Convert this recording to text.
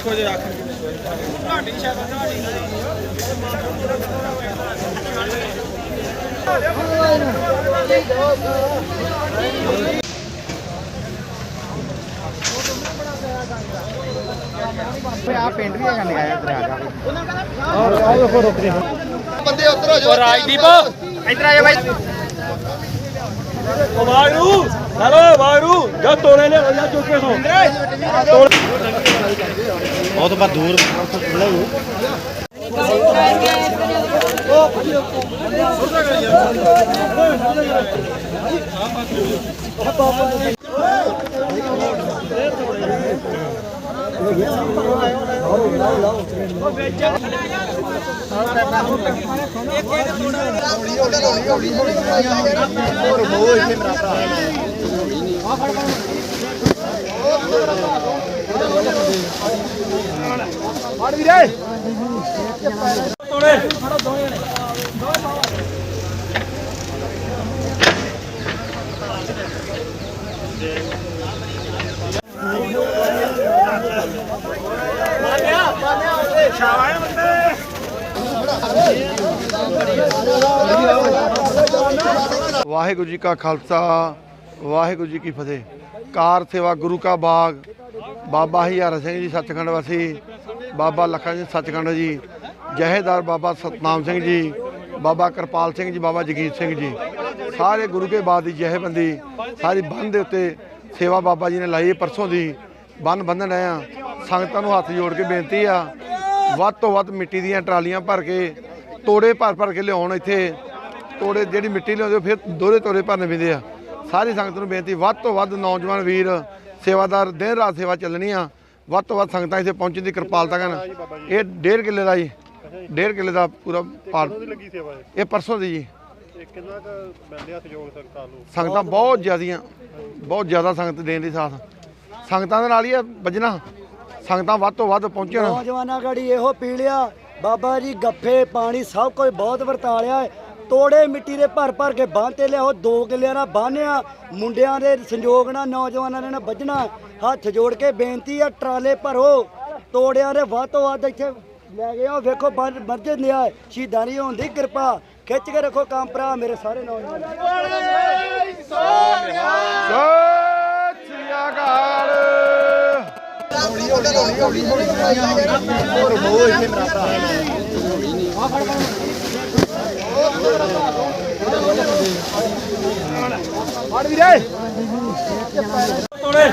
ਦੇਖੋ ਜੀ ਆਖਰ ਤੁਹਾਡੀ ਸ਼ਕਲ ਤੁਹਾਡੀ ਆ। ਪਿੰਡ ਵੀ ਹੈਗਾ ਨਿਕਾਇਆ ਦਰਿਆ ਦਾ ਬੰਦੇ ਉੱਧਰ ਹੋ ਜਾਓ। ਰਾਜਦੀਪ! ਇਧਰ ਆ ਜਾ ਬਾਈ। ਉਹ ਵਾਗਰੂ ਹਲੋ ਵਾਗਰੂ ਜਾ ਤੋਲੇ ਲੈ ਜਾ ਚੁੱਕੇ ਹੋ ਬਾ ਦੂਰ ਹੌਲੀ ਹੌਲੀ ਹੋਰ ਮੋਹ ਇੱਥੇ ਮੇਰਾ ਭਰਾ ਫੜ। ਵੀਰੇ ਤੋਲੇ ਵਾਹਿਗੁਰੂ ਜੀ ਕਾ ਖਾਲਸਾ, ਵਾਹਿਗੁਰੂ ਜੀ ਕੀ ਫਤਿਹ। ਕਾਰ ਸੇਵਾ ਗੁਰੂ ਕਾ ਬਾਗ ਬਾਬਾ ਹਜ਼ਾਰਾ ਸਿੰਘ ਜੀ ਸੱਚਖੰਡ ਵਾਸੀ, ਬਾਬਾ ਲਖਨ ਜੀ ਸੱਚਖੰਡ ਜੀ, ਜਹੇਦਾਰ ਬਾਬਾ ਸਤਨਾਮ ਸਿੰਘ ਜੀ, ਬਾਬਾ ਕਿਰਪਾਲ ਸਿੰਘ ਜੀ, ਬਾਬਾ ਜਗੀਰ ਸਿੰਘ ਜੀ। ਸਾਰੇ ਗੁਰੂ ਕੇ ਬਾਦ ਦੀ ਜਹੇਬੰਦੀ ਸਾਰੀ ਬੰਨ ਦੇ ਉੱਤੇ ਸੇਵਾ ਬਾਬਾ ਜੀ ਨੇ ਲਾਈ ਪਰਸੋਂ ਦੀ। ਬੰਨ ਬੰਨਣ ਆਏ ਆ ਸੰਗਤਾਂ ਨੂੰ ਹੱਥ ਜੋੜ ਕੇ ਬੇਨਤੀ ਆ, ਵੱਧ ਤੋਂ ਵੱਧ ਮਿੱਟੀ ਦੀਆਂ ਟਰਾਲੀਆਂ ਭਰ ਕੇ, ਤੋੜੇ ਭਰ ਭਰ ਕੇ ਲਿਆਉਣ ਇੱਥੇ। ਤੋੜੇ ਜਿਹੜੀ ਮਿੱਟੀ ਲਿਆਉਂਦੇ ਉਹ ਫਿਰ ਦੋਹਰੇ ਤੋੜੇ ਭਰਨੇ ਪੈਂਦੇ ਆ। ਸਾਰੀ ਸੰਗਤ ਨੂੰ ਬੇਨਤੀ, ਵੱਧ ਤੋਂ ਵੱਧ ਨੌਜਵਾਨ ਵੀਰ ਸੇਵਾਦਾਰ ਦਿਨ ਰਾਤ ਸੇਵਾ ਚੱਲਣੀ ਆ। ਵੱਧ ਤੋਂ ਵੱਧ ਸੰਗਤਾਂ ਇੱਥੇ ਪਹੁੰਚਣ ਦੀ ਕਿਰਪਾਲਤਾ ਕਰਨ। ਇਹ ਡੇਢ ਕਿੱਲੇ ਦਾ ਜੀ। ਡੇਢ ਕਿੱਲੇ ਦਾ ਪੂਰਾ ਪਾਲ ਲੱਗੀ ਸੇਵਾ ਹੈ ਇਹ ਪਰਸੋਂ ਦੀ ਜੀ। ਇਹ ਕਿੰਨਾ ਕੁ ਮਿਲਦੇ ਸਹਿਯੋਗ ਸਰਕਾਰ ਨੂੰ? ਸੰਗਤਾਂ ਬਹੁਤ ਜ਼ਿਆਦੀਆਂ ਬਹੁਤ ਜ਼ਿਆਦਾ ਸੰਗਤ ਦੇਣ ਦੀ ਸਾਥ। ਸੰਗਤਾਂ ਦੇ ਨਾਲ ਹੀ ਆ ਵੱਜਣਾ। ਸੰਗਤਾਂ ਵੱਧ ਤੋਂ ਵੱਧ ਪਹੁੰਚਣ। ਨੌਜਵਾਨਾਂ ਗੜੀ ਇਹੋ ਪੀ ਲਿਆ। ਬਾਬਾ ਜੀ ਗੱਫੇ ਪਾਣੀ ਸਭ ਕੁਝ ਬਹੁਤ ਵਰਤਾ ਲਿਆ। ਹੈ। ਤੋੜੇ, ਮਿੱਟੀ ਦੇ ਭਰ ਭਰ ਕੇ ਬੰਨ ਤੇ ਲਿਆਓ, ਦੋ ਕਿੱਲਿਆਂ ਨਾਲ ਬੰਨਿਆ ਮੁੰਡਿਆਂ ਦੇ ਸੰਯੋਗ ਨਾਲ ਨੌਜਵਾਨਾਂ ਨੇ ਵੱਜਣਾ ਹੱਥ ਜੋੜ ਕੇ ਬੇਨਤੀ ਆ, ਟਰਾਲੇ ਭਰੋ। ਤੋੜਿਆਂ ਦੇ ਵੱਧ ਤੋਂ ਵੱਧ ਇੱਥੇ ਲੈ ਗਏ ਆਓ। ਵੇਖੋ ਮਰਜੇ ਨਿਆ ਸ਼ਹੀਦਾਂ ਦੀ ਹੋਣ ਦੀ ਕਿਰਪਾ। ਖਿੱਚ ਕੇ ਰੱਖੋ ਕੰਮ ਭਰਾ, ਮੇਰੇ ਸਾਰੇ ਨੌਜਵਾਨ। ਹੋਰ ਮੋਹ ਇੱਥੇ ਮੇਰਾ ਭਰਾ ਫੜ ਵੀਰੇ। ਤੋਲੇ